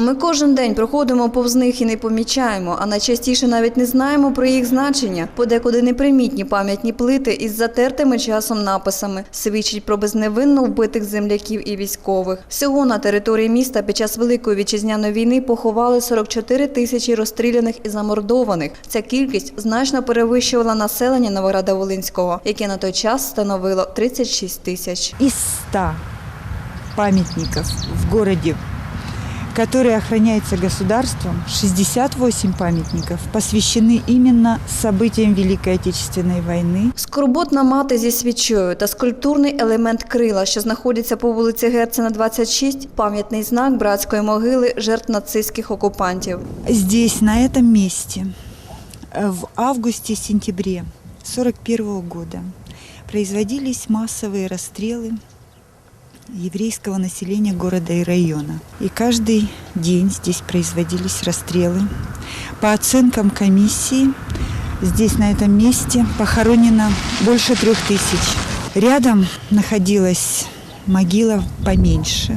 Ми кожен день проходимо повз них і не помічаємо, а найчастіше навіть не знаємо про їх значення. Подекуди непримітні пам'ятні плити із затертими часом написами свідчать про безневинно вбитих земляків і військових. Всього на території міста під час Великої вітчизняної війни поховали 44 тисячі розстріляних і замордованих. Ця кількість значно перевищувала населення Новограда Волинського, яке на той час становило 36 тисяч. из 100 памятников в городе, которые охраняются государством, 68 памятников посвящены именно событиям Великой Отечественной войны. Скорботна мати зі свічою та скульптурний елемент крила, що знаходиться по вулиці Герцена, 26, пам'ятний знак братської могили жертв нацистських окупантів. Здесь, на этом месте, э, в августе-сентябре 1941 года производились массовые расстрелы еврейского населения города и района. И каждый день здесь производились расстрелы. По оценкам комиссии, здесь на этом месте похоронено больше трех тысяч. Рядом находилась могила поменьше,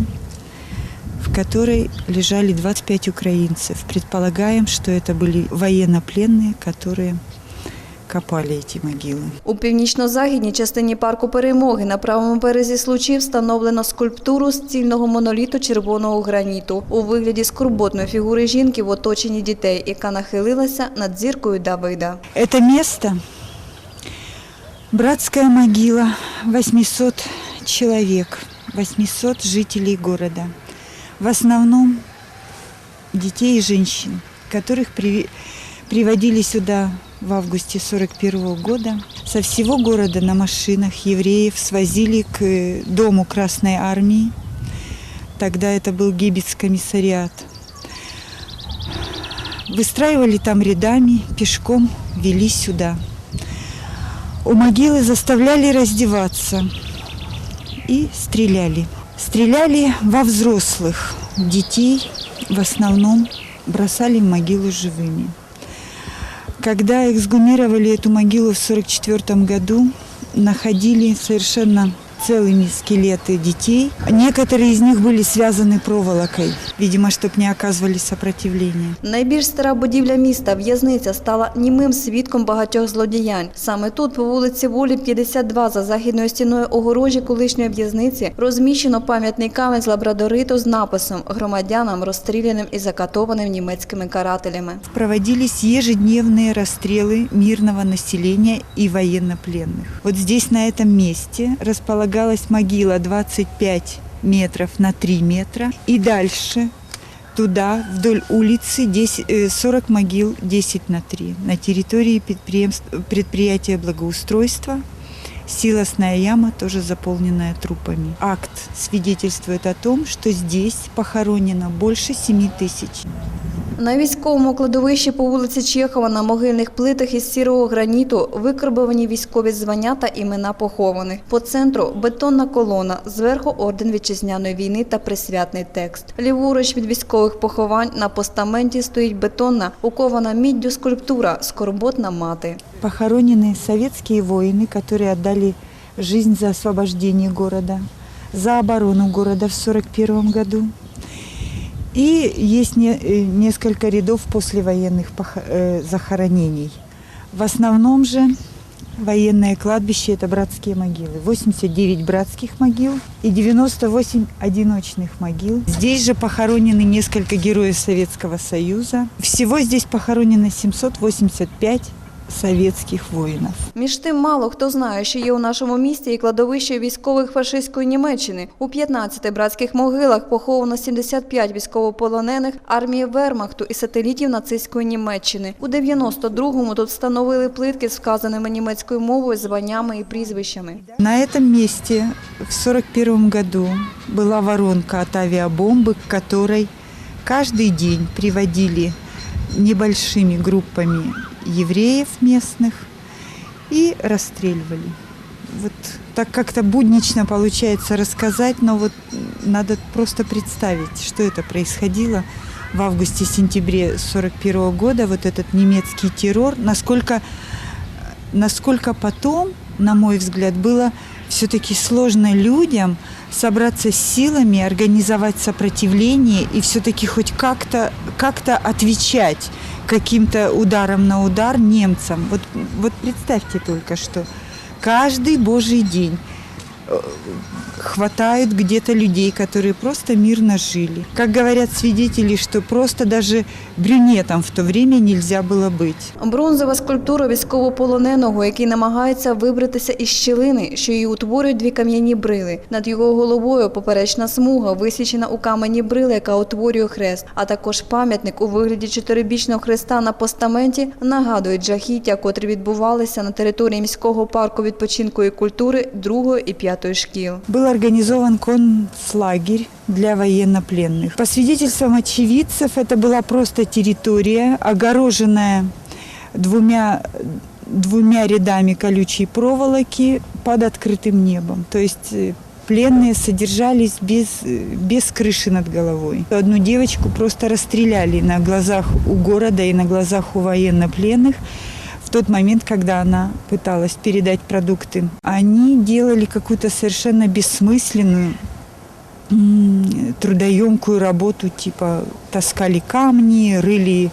в которой лежали 25 украинцев. Предполагаем, что это были военнопленные, которые копали эти могилы. У північно-західній частині парку перемоги на правому березі случів встановлено скульптуру з цільного моноліту червоного граніту у вигляді скорботної фігури жінки в оточенні дітей, яка нахилилася над зіркою Давида. Это место – братская могила 800 человек, 800 жителей города. В основном детей и женщин, которых при- приводили сюда в августе 41 года. Со всего города на машинах евреев свозили к э, дому Красной Армии. Тогда это был Гибец-комиссариат. Выстраивали там рядами, пешком вели сюда. У могилы заставляли раздеваться и стреляли. Стреляли во взрослых. Детей в основном бросали в могилу живыми. Когда эксгумировали эту могилу в 1944 году, находили совершенно целыми скелеты детей. Некоторые из них были связаны проволокой, видимо, чтобы не оказывали сопротивления. Найбільш стара будівля міста, в'язниця, стала німим свідком багатьох злодіянь. Саме тут, по вулиці Волі, 52, за західною стіною огорожі колишньої в'язниці, розміщено пам'ятний камінь з лабрадориту з написом «Громадянам, розстріляним і закатованим німецькими карателями». Проводились ежедневные расстрелы мирного населения и военнопленных. Вот здесь, на этом месте, располагалась могила 25 метров на 3 метра. И дальше туда, вдоль улицы, 10, э, 40 могил 10 на 3. На территории предприятия благоустройства Силосная яма тоже заполненная трупами. Акт свидетельствует о том, что здесь похоронено больше 7 тысяч На військовому кладовищі по вулиці Чехова на могильних плитах із сірого граніту викарбовані військові звання та імена похованих. По центру бетонна колона, зверху орден вітчизняної війни та присвятний текст. Ліворуч від військових поховань на постаменті стоїть бетонна, укована міддю скульптура «Скорботна мати». похоронены советские воины, которые отдали жизнь за освобождение города, за оборону города в 1941 году. И есть не- э, несколько рядов послевоенных пох- э, захоронений. В основном же военное кладбище – это братские могилы. 89 братских могил и 98 одиночных могил. Здесь же похоронены несколько героев Советского Союза. Всего здесь похоронено 785 советских воинов. Між тим, мало хто знає, що є у нашому місті і кладовище військових фашистської Німеччини. У 15 братських могилах поховано 75 військовополонених армії Вермахту і сателітів нацистської Німеччини. У 92-му тут встановили плитки з вказаними німецькою мовою, званнями і прізвищами. На этом месте в 1941 году была воронка от авиабомбы, к которой каждый день приводили небольшими группами евреев местных и расстреливали. Вот так как-то буднично получается рассказать, но вот надо просто представить, что это происходило в августе-сентябре 1941 года, вот этот немецкий террор, насколько, насколько потом, на мой взгляд, было все-таки сложно людям собраться с силами, организовать сопротивление и все-таки хоть как-то как отвечать каким-то ударом на удар немцам. Вот, вот представьте только что, каждый божий день э, хватают где-то людей, которые просто мирно жили. Как говорят свидетели, что просто даже брюнетом в то время нельзя было быть. Бронзова скульптура військовополоненого, який намагається вибратися із щілини, що її утворюють дві кам'яні брили. Над його головою поперечна смуга, висічена у камені брили, яка утворює хрест, а також пам'ятник у вигляді чотирибічного хреста на постаменті нагадують жахіття, котрі відбувалися на території міського парку відпочинку і культури 2 і 5 шкіл. Был организован концлагерь для военнопленных. По свидетельствам очевидцев, это была просто территория, огороженная двумя, двумя рядами колючей проволоки под открытым небом. То есть э, пленные содержались без, без крыши над головой. Одну девочку просто расстреляли на глазах у города и на глазах у военнопленных в тот момент, когда она пыталась передать продукты. Они делали какую-то совершенно бессмысленную трудоемкую работу, типа таскали камни, рыли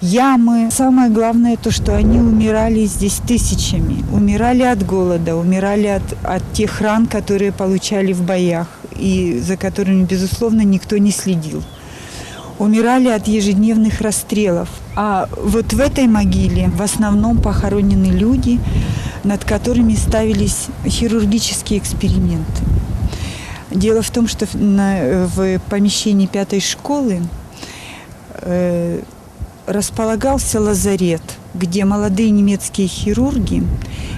ямы. Самое главное то, что они умирали здесь тысячами. Умирали от голода, умирали от, от тех ран, которые получали в боях и за которыми, безусловно, никто не следил. Умирали от ежедневных расстрелов. А вот в этой могиле в основном похоронены люди, над которыми ставились хирургические эксперименты. Дело в том, что в, помещении пятой школы э, располагался лазарет, где молодые немецкие хирурги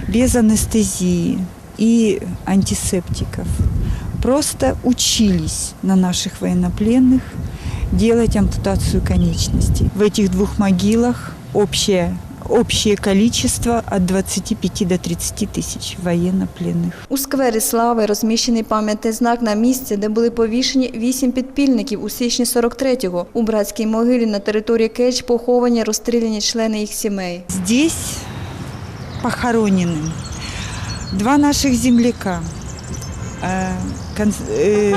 без анестезии и антисептиков просто учились на наших военнопленных делать ампутацию конечностей. В этих двух могилах общее, общее количество от 25 до 30 тысяч военнопленных. У сквері Слави розміщений пам'ятний знак на місці, де були повішені вісім підпільників у січні 43-го. У братській могилі на території Кеч поховані розстріляні члени їх сімей. Здесь похоронены два наших земляка. Э, э,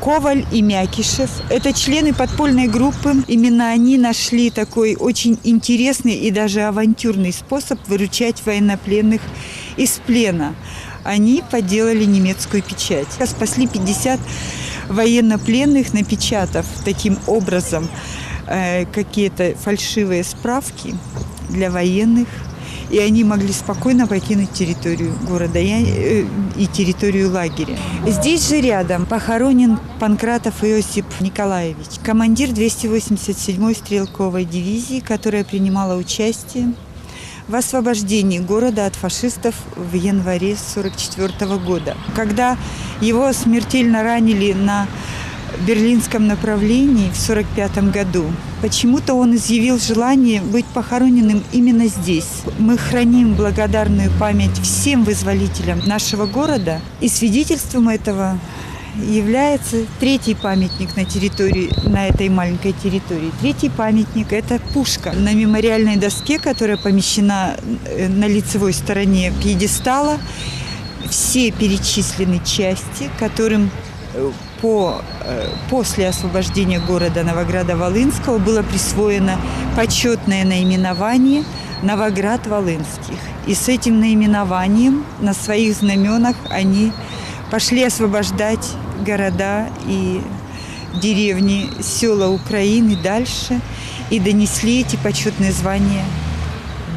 Коваль и Мякишев. Это члены подпольной группы. Именно они нашли такой очень интересный и даже авантюрный способ выручать военнопленных из плена. Они подделали немецкую печать. Спасли 50 военнопленных, напечатав таким образом э, какие-то фальшивые справки для военных, и они могли спокойно покинуть территорию города э, и территорию лагеря. Здесь же рядом похоронен Панкратов Иосип Николаевич, командир 287-й стрелковой дивизии, которая принимала участие в освобождении города от фашистов в январе 1944 года. Когда его смертельно ранили на берлинском направлении в 1945 году, почему-то он изъявил желание быть похороненным именно здесь. Мы храним благодарную память всем вызволителям нашего города, и свидетельством этого является третий памятник на территории, на этой маленькой территории. Третий памятник – это пушка на мемориальной доске, которая помещена э, на лицевой стороне пьедестала. Все перечислены части, которым э, по, э, после освобождения города Новограда-Волынского было присвоено почетное наименование Новоград-Волынских. И с этим наименованием на своих знаменах они пошли освобождать города и деревни, села Украины дальше и донесли эти почетные звания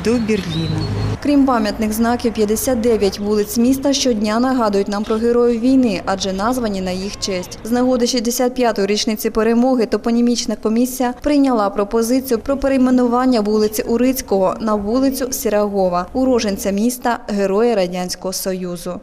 до Берлина. Крім пам'ятних знаків, 59 вулиць міста щодня нагадують нам про героїв війни, адже названі на їх честь. З нагоди 65-ї річниці перемоги топонімічна комісія прийняла пропозицію про перейменування вулиці Урицького на вулицю Сірагова, уроженця міста, героя Радянського Союзу.